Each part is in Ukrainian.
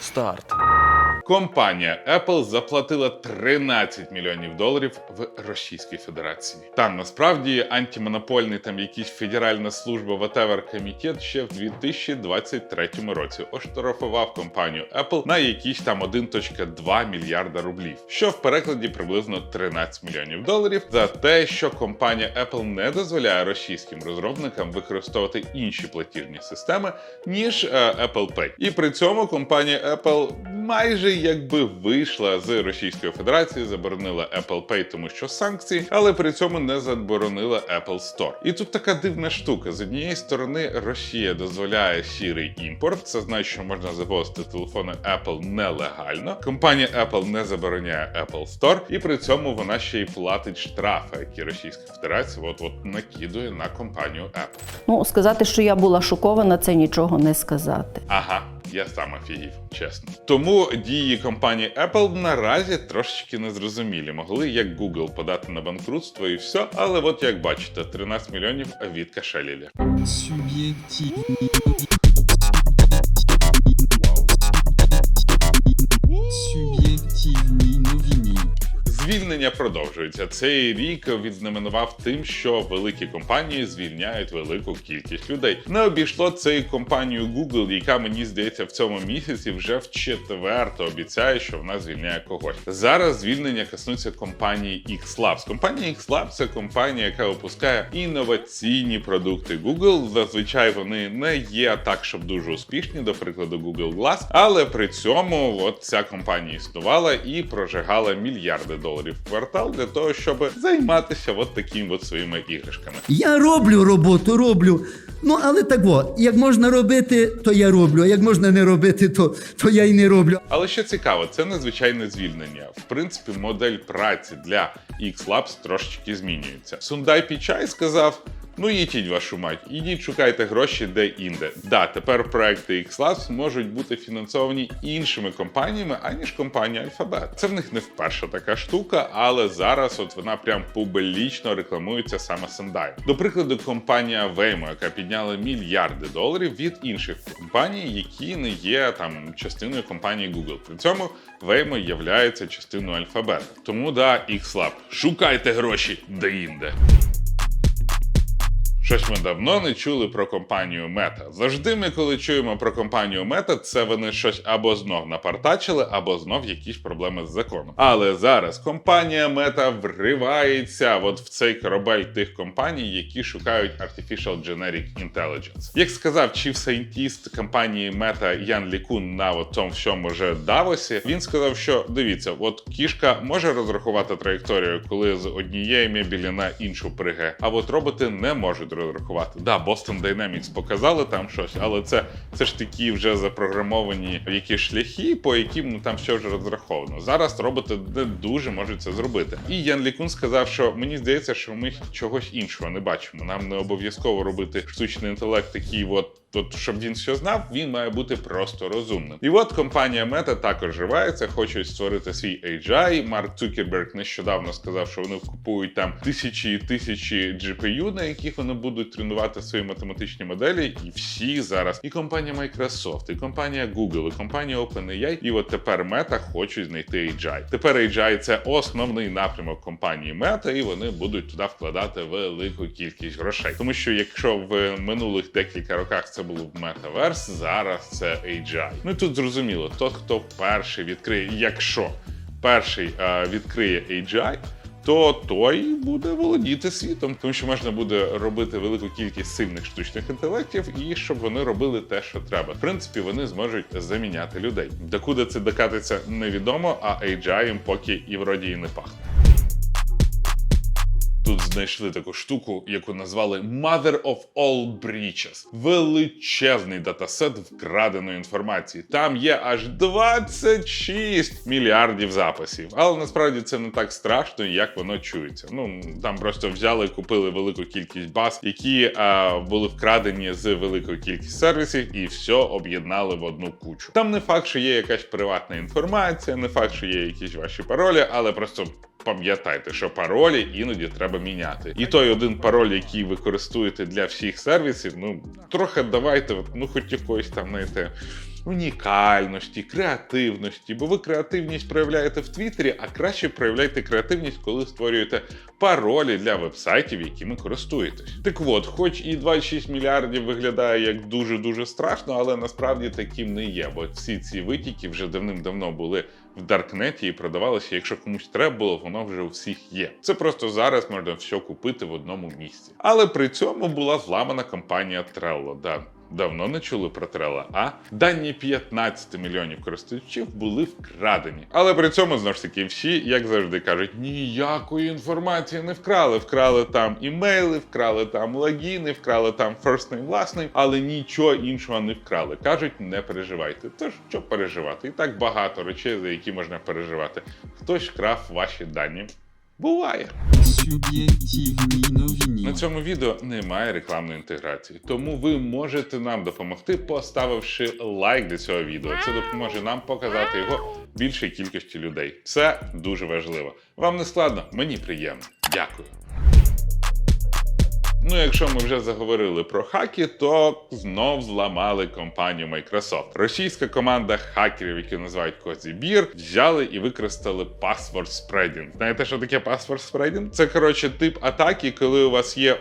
Старт. Компанія Apple заплатила 13 мільйонів доларів в Російській Федерації. Там насправді антимонопольний там якийсь федеральна служба whatever комітет ще в 2023 році оштрафував компанію Apple на якісь там 1.2 мільярда рублів, що в перекладі приблизно 13 мільйонів доларів за те, що компанія Apple не дозволяє російським розробникам використовувати інші платіжні системи ніж е, Apple Pay. І при цьому компанія Apple майже якби вийшла з Російської Федерації, заборонила Apple Pay, тому що санкції, але при цьому не заборонила Apple Store. І тут така дивна штука: з однієї сторони, Росія дозволяє сірий імпорт. Це значить, що можна завозити телефони Apple нелегально. Компанія Apple не забороняє Apple Store, і при цьому вона ще й платить штрафи, які Російська Федерація от от накидує на компанію Apple. Ну, сказати, що я була шокована, це нічого не сказати. Ага, я сам офігів, чесно. Тому дії компанії Apple наразі трошечки незрозумілі. Могли як Google подати на банкрутство і все, але от як бачите, 13 мільйонів від кашелілі. Суб'єктивні Звільнення продовжується. Цей рік відзнаменував тим, що великі компанії звільняють велику кількість людей. Не обійшло це і компанію Google, яка мені здається в цьому місяці вже в четверто обіцяє, що вона звільняє когось. Зараз звільнення коснуться компанії XLabs. Компанія XLabs – це компанія, яка випускає інноваційні продукти Google. Зазвичай вони не є так, щоб дуже успішні, до прикладу, Google Glass, але при цьому от ця компанія існувала і прожигала мільярди доларів квартал для того, щоб займатися от такими от своїми іграшками. Я роблю роботу, роблю. Ну, але так во, як можна робити, то я роблю, а як можна не робити, то, то я й не роблю. Але що цікаво, це незвичайне звільнення. В принципі, модель праці для X-Labs трошечки змінюється. Сундай Пічай сказав. Ну, їдіть вашу мать, ідіть шукайте гроші де інде. Да, тепер проекти X-Labs можуть бути фінансовані іншими компаніями, аніж компанія Alphabet. Це в них не вперше така штука, але зараз от вона прям публічно рекламується саме Сендай. До прикладу, компанія Waymo, яка підняла мільярди доларів від інших компаній, які не є там частиною компанії Google. При цьому Waymo являється частиною Alphabet. Тому да, X-Lab. Шукайте гроші де інде. Щось ми давно не чули про компанію Мета. Завжди ми, коли чуємо про компанію Мета, це вони щось або знов напартачили, або знов якісь проблеми з законом. Але зараз компанія Мета вривається от в цей корабель тих компаній, які шукають Artificial Generic Intelligence. Як сказав чіф сайентіст компанії Мета Ян Лікун на от тому всьому же Давосі, він сказав, що дивіться, от кішка може розрахувати траєкторію, коли з однієї мебілі на іншу пригає, а от роботи не можуть розрахувати. Да, Boston Dynamics показали там щось, але це, це ж такі вже запрограмовані якісь шляхи, по яким ну там все вже розраховано. Зараз роботи не дуже можуть це зробити. І Ян Лікун сказав, що мені здається, що ми чогось іншого не бачимо. Нам не обов'язково робити штучний інтелект, такий от. От, щоб він все знав, він має бути просто розумним. І от компанія Meta також живається, хочуть створити свій AGI. Марк Цукерберг нещодавно сказав, що вони купують там тисячі і тисячі GPU, на яких вони будуть тренувати свої математичні моделі. І всі зараз, і компанія Microsoft, і компанія Google, і компанія OpenAI, і от тепер Meta хочуть знайти AGI. Тепер AGI – це основний напрямок компанії Meta, і вони будуть туди вкладати велику кількість грошей. Тому що якщо в минулих декілька роках це було в Metaverse, зараз це AGI. Ну і тут зрозуміло, тот, хто перший відкриє, якщо перший е, відкриє AGI, то той буде володіти світом, тому що можна буде робити велику кількість сильних штучних інтелектів, і щоб вони робили те, що треба. В принципі, вони зможуть заміняти людей. Докуди це докатиться, невідомо, а AGI їм поки і вроді і не пахне. Тут знайшли таку штуку, яку назвали Mother of All Breaches. Величезний датасет вкраденої інформації. Там є аж 26 мільярдів записів. Але насправді це не так страшно, як воно чується. Ну там просто взяли, купили велику кількість баз, які а, були вкрадені з великої кількості сервісів, і все об'єднали в одну кучу. Там не факт, що є якась приватна інформація, не факт, що є якісь ваші паролі, але просто пам'ятайте, що паролі іноді треба міняти. І той один пароль, який ви користуєте для всіх сервісів, ну трохи давайте, ну хоч якоїсь там знаєте, унікальності, креативності, бо ви креативність проявляєте в Твіттері, а краще проявляйте креативність, коли створюєте паролі для вебсайтів, якими користуєтесь. Так от, хоч і 26 мільярдів виглядає як дуже дуже страшно, але насправді таким не є, бо всі ці витіки вже давним-давно були в Даркнеті і продавалося. Якщо комусь треба було, воно вже у всіх є. Це просто зараз можна все купити в одному місці. Але при цьому була зламана компанія Trello. Да. Давно не чули про Trello, а дані 15 мільйонів користувачів були вкрадені. Але при цьому знову ж таки всі, як завжди, кажуть, ніякої інформації не вкрали. Вкрали там імейли, вкрали там логіни, вкрали там first name, name, але нічого іншого не вкрали. Кажуть, не переживайте. Тож що переживати? І так багато речей, за які можна переживати. Хтось вкрав ваші дані. Буває. Суб'єктивні новини. На цьому відео немає рекламної інтеграції, тому ви можете нам допомогти, поставивши лайк до цього відео. Це допоможе нам показати його більшій кількості людей. Це дуже важливо. Вам не складно, мені приємно. Дякую. Ну, якщо ми вже заговорили про хаки, то знов зламали компанію Microsoft. Російська команда хакерів, які називають Козібір, взяли і використали password spreading. Знаєте, що таке password spreading? Це коротше тип атаки, коли у вас є.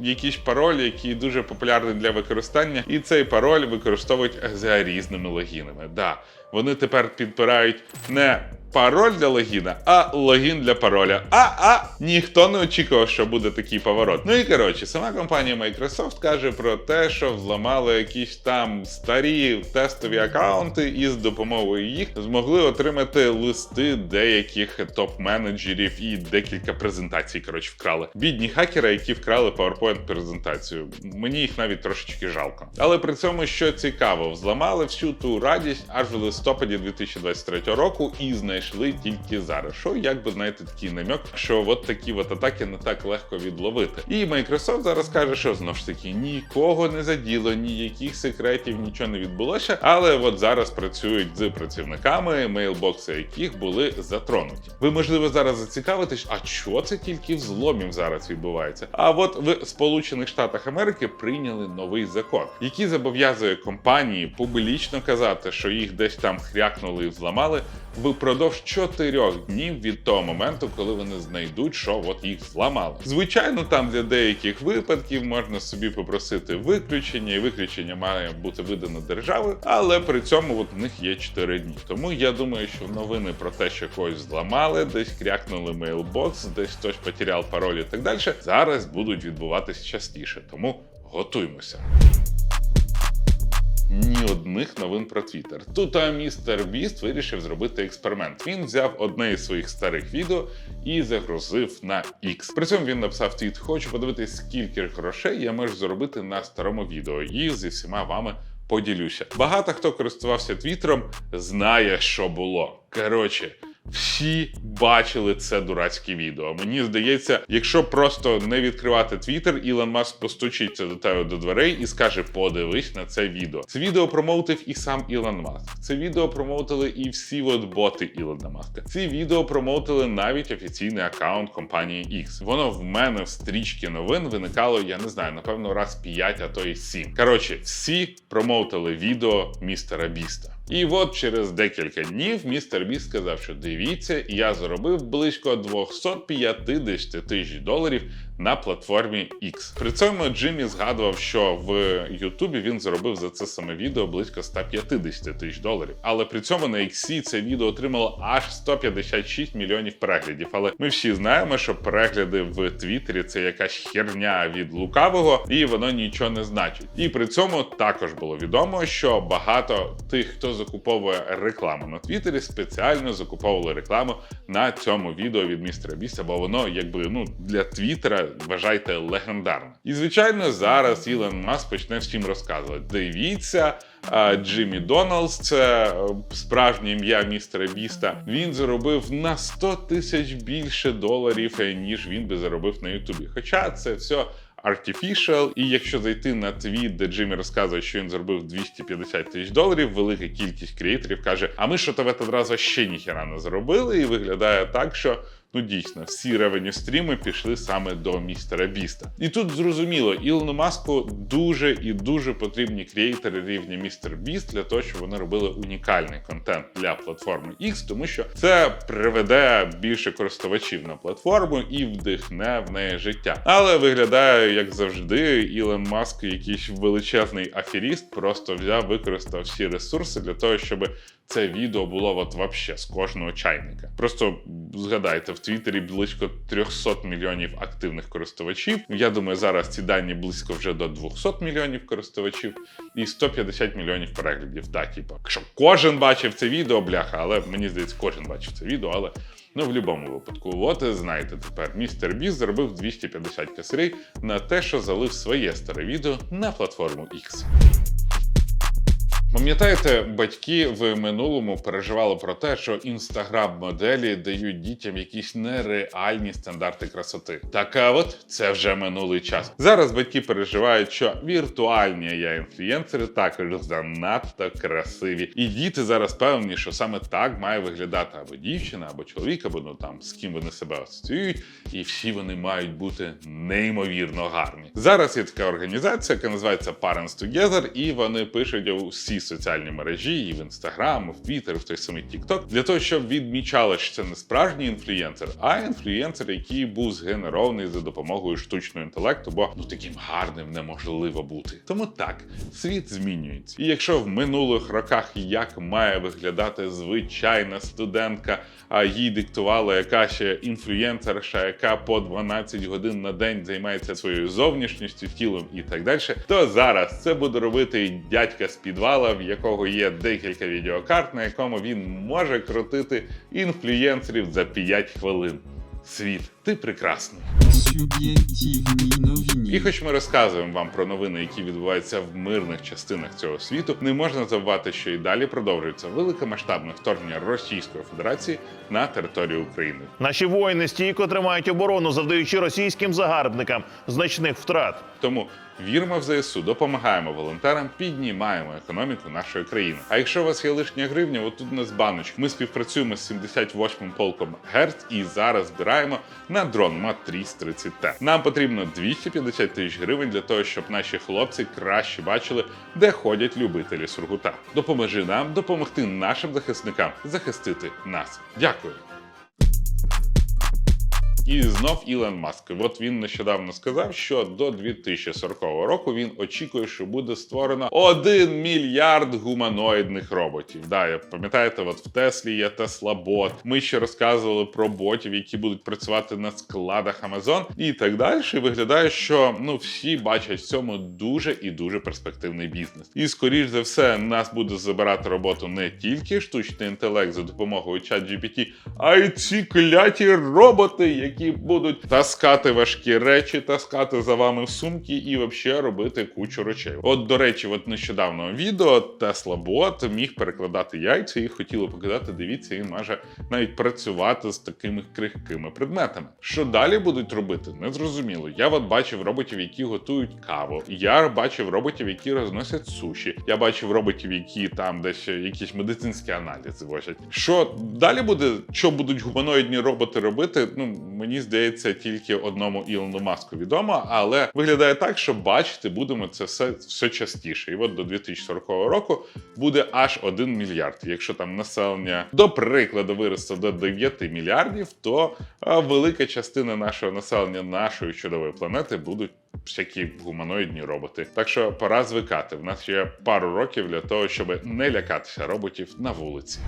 Якийсь пароль, який дуже популярний для використання, і цей пароль використовують за різними логінами. Да, вони тепер підбирають не пароль для логіна, а логін для пароля. А, а ніхто не очікував, що буде такий поворот. Ну і коротше, сама компанія Microsoft каже про те, що взламали якісь там старі тестові акаунти, і з допомогою їх змогли отримати листи деяких топ-менеджерів і декілька презентацій. Коротше, вкрали. Бідні хакери, які вкрали PowerPoint презентацію. Мені їх навіть трошечки жалко. Але при цьому, що цікаво, взламали всю ту радість аж в листопаді 2023 року і знайшли тільки зараз. Що якби знаєте, такий намек, що от такі от атаки не так легко відловити. І Microsoft зараз каже, що знову ж таки нікого не заділо, ніяких секретів, нічого не відбулося. Але от зараз працюють з працівниками, мейлбокси яких були затронуті. Ви можливо зараз зацікавитесь, а що це тільки взломів зараз відбувається? А от в Сполучених Штатах Америки прийняли новий закон, який зобов'язує компанії публічно казати, що їх десь там хрякнули і взламали впродовж чотирьох днів від того моменту, коли вони знайдуть, що от їх зламали. Звичайно, там для деяких випадків можна собі попросити виключення, і виключення має бути видано державою, але при цьому от в них є 4 дні. Тому я думаю, що новини про те, що когось зламали, десь крякнули мейлбокс, десь хтось потеряв пароль і так далі, зараз будуть відбуватись частіше. Тому готуймося. Ні одних новин про Твіттер. Тут містер Біст вирішив зробити експеримент. Він взяв одне із своїх старих відео і загрузив на X. При цьому він написав твіт: Хочу подивитись, скільки грошей я можу заробити на старому відео. І зі всіма вами поділюся. Багато хто користувався Твіттером, знає, що було. Коротше. Всі бачили це дурацьке відео. Мені здається, якщо просто не відкривати Твіттер, Ілон Маск постучиться до тебе до дверей і скаже: подивись на це відео. Це відео промоутив і сам Ілон Маск. Це відео промоутили і всі от боти Ілона Маска. Ці відео промоутили навіть офіційний аккаунт компанії X. Воно в мене в стрічці новин виникало, я не знаю, напевно, раз 5, а то й 7. Коротше, всі промоутили відео містера Біста. І от через декілька днів містер Біст сказав, що дивіться, я заробив близько 250 тисяч доларів на платформі X. При цьому Джиммі згадував, що в Ютубі він заробив за це саме відео близько 150 тисяч доларів. Але при цьому на X це відео отримало аж 156 мільйонів переглядів. Але ми всі знаємо, що перегляди в Твіттері це якась херня від лукавого, і воно нічого не значить. І при цьому також було відомо, що багато тих, хто закуповує рекламу на Твіттері, спеціально закуповували рекламу на цьому відео від містера Біста, бо воно якби ну для Твіттера вважайте легендарне. І звичайно, зараз Ілон Маск почне всім розказувати. Дивіться. Джиммі Доналдс, це е, справжнє ім'я містера Біста. Він заробив на 100 тисяч більше доларів, е, ніж він би заробив на Ютубі. Хоча це все Artificial, і якщо зайти на твіт, де Джиммі розказує, що він заробив 250 тисяч доларів, велика кількість креаторів каже: А ми що этот раз ще ніхера не заробили, і виглядає так, що Ну дійсно, всі ревеню стріми пішли саме до містера Біста. І тут зрозуміло, Ілону Маску дуже і дуже потрібні креатори рівня містер Біст для того, щоб вони робили унікальний контент для платформи X, тому що це приведе більше користувачів на платформу і вдихне в неї життя. Але виглядає як завжди, Ілон Маск, якийсь величезний аферіст, просто взяв, використав всі ресурси для того, щоб це відео було от вообще з кожного чайника. Просто згадайте, в Твіттері близько 300 мільйонів активних користувачів. Я думаю, зараз ці дані близько вже до 200 мільйонів користувачів і 150 мільйонів переглядів. Так, типу, якщо кожен бачив це відео, бляха, але мені здається, кожен бачив це відео, але. Ну, в будь-якому випадку, от знаєте тепер, містер Біс заробив 250 косарей на те, що залив своє старе відео на платформу X. Пам'ятаєте, батьки в минулому переживали про те, що інстаграм-моделі дають дітям якісь нереальні стандарти красоти. Так от це вже минулий час. Зараз батьки переживають, що віртуальні я інфлюєнсери також занадто красиві, і діти зараз певні, що саме так має виглядати або дівчина, або чоловік, або ну там з ким вони себе асоціюють, і всі вони мають бути неймовірно гарні. Зараз є така організація, яка називається Parents Together, і вони пишуть у соціальні мережі, і в інстаграм, і в Твіттер, і в той самий TikTok, для того, щоб відмічали, що це не справжній інфлюєнсер, а інфлюєнсер, який був згенерований за допомогою штучного інтелекту, бо ну таким гарним неможливо бути. Тому так, світ змінюється. І якщо в минулих роках як має виглядати звичайна студентка, а їй диктувала якась ще інфлюєнсерша, яка по 12 годин на день займається своєю зовнішністю, тілом і так далі, то зараз це буде робити дядька з підвала, в якого є декілька відеокарт, на якому він може крутити інфлюєнсерів за 5 хвилин. Світ, ти прекрасний. І хоч ми розказуємо вам про новини, які відбуваються в мирних частинах цього світу, не можна забувати, що і далі продовжується великомасштабне вторгнення Російської Федерації на територію України. Наші воїни стійко тримають оборону, завдаючи російським загарбникам значних втрат. Тому віримо в ЗСУ, допомагаємо волонтерам, піднімаємо економіку нашої країни. А якщо у вас є лишня гривня, от тут у нас баночка. Ми співпрацюємо з 78-м полком Герц і зараз збираємо на дрон Матріс 30 т Нам потрібно 250 тисяч гривень для того, щоб наші хлопці краще бачили, де ходять любителі сургута. Допоможи нам допомогти нашим захисникам захистити нас. Дякую. І знов Ілон Маск. От він нещодавно сказав, що до 2040 року він очікує, що буде створено 1 мільярд гуманоїдних роботів. Да, пам'ятаєте, от в Теслі є Тесла Бот. Ми ще розказували про ботів, які будуть працювати на складах Amazon і так далі. Виглядає, що ну всі бачать в цьому дуже і дуже перспективний бізнес. І скоріш за все, нас буде забирати роботу не тільки штучний інтелект за допомогою ChatGPT, а й ці кляті роботи, які будуть таскати важкі речі, таскати за вами сумки і взагалі робити кучу речей. От до речі, от нещодавно відео Tesla Bot міг перекладати яйця і хотіло показати. Дивіться, він може навіть працювати з такими крихкими предметами. Що далі будуть робити, не зрозуміло. Я от бачив роботів, які готують каву. Я бачив роботів, які розносять суші. Я бачив роботів, які там десь якісь медицинські аналізи возять. Що далі буде? Що будуть гуманоїдні роботи робити? Ну мені здається, тільки одному Ілону Маску відомо, але виглядає так, що бачити будемо це все, все частіше. І от до 2040 року буде аж 1 мільярд. Якщо там населення до прикладу виросте до 9 мільярдів, то велика частина нашого населення нашої чудової планети будуть. Всякі гуманоїдні роботи. Так що пора звикати. В нас є пару років для того, щоб не лякатися роботів на вулиці.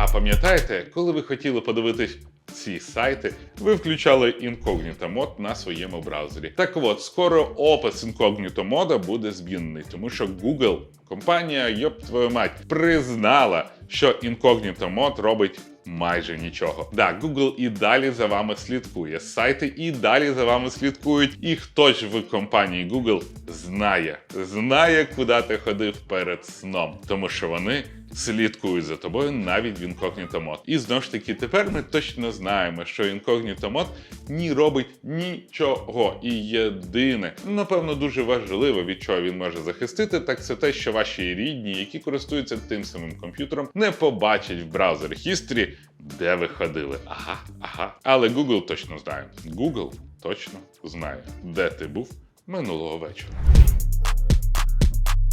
А пам'ятаєте, коли ви хотіли подивитись ці сайти, ви включали інкогніто мод на своєму браузері. Так от, скоро опис інкогніто мода буде змінений, тому що Google, компанія, йоп твою мать, признала, що інкогніто мод робить. Майже нічого. Да, Google і далі за вами слідкує. Сайти і далі за вами слідкують. І хто ж в компанії Google знає, знає, куди ти ходив перед сном, тому що вони слідкують за тобою навіть в Incognito мод. І знову ж таки, тепер ми точно знаємо, що Incognito мод ні робить нічого. І єдине, напевно, дуже важливо, від чого він може захистити, так це те, що ваші рідні, які користуються тим самим комп'ютером, не побачать в браузер History, де ви ходили. Ага, ага. Але Google точно знає. Google точно знає, де ти був минулого вечора.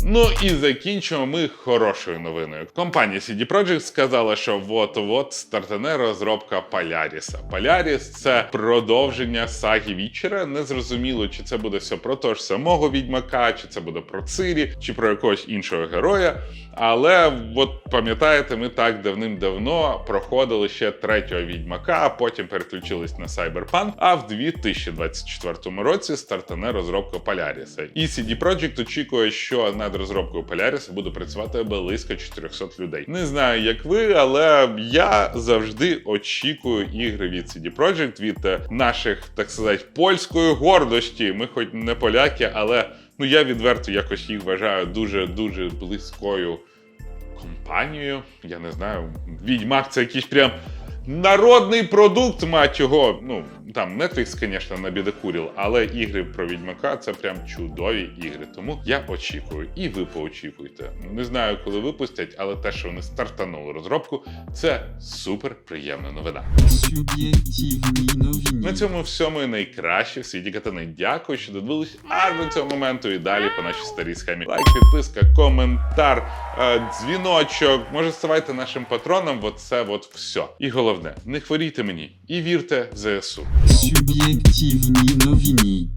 Ну і закінчимо ми хорошою новиною. Компанія CD Projekt сказала, що от-от стартане розробка Поляріса. Поляріс це продовження саги Вічера. Не зрозуміло, чи це буде все про того ж самого відьмака, чи це буде про Цирі, чи про якогось іншого героя. Але от пам'ятаєте, ми так давним-давно проходили ще третього відьмака, а потім переключились на Cyberpunk, А в 2024 році стартане розробка Поляріса. І CD Projekt очікує, що над розробкою Поляріса буде працювати близько 400 людей. Не знаю, як ви, але я завжди очікую ігри від CD Projekt, від е, наших, так сказати, польської гордості. Ми, хоч не поляки, але ну я відверто якось їх вважаю дуже дуже близькою компанією. Я не знаю, відьмак це якийсь прям. Народний продукт, мать його. Ну там Netflix, звісно, набідокурив, але ігри про відьмака це прям чудові ігри. Тому я очікую, і ви поочікуйте. Не знаю, коли випустять, але те, що вони стартанули розробку, це супер приємна новина. На цьому всьому і найкраще в світі катани. Дякую, що додивились аж до цього моменту і далі по нашій старій схемі. Лайк, підписка, коментар, е, дзвіночок. Може, ставайте нашим патроном. От це от все. І головне, не хворійте мені і вірте в ЗСУ. Суб'єктивні новини.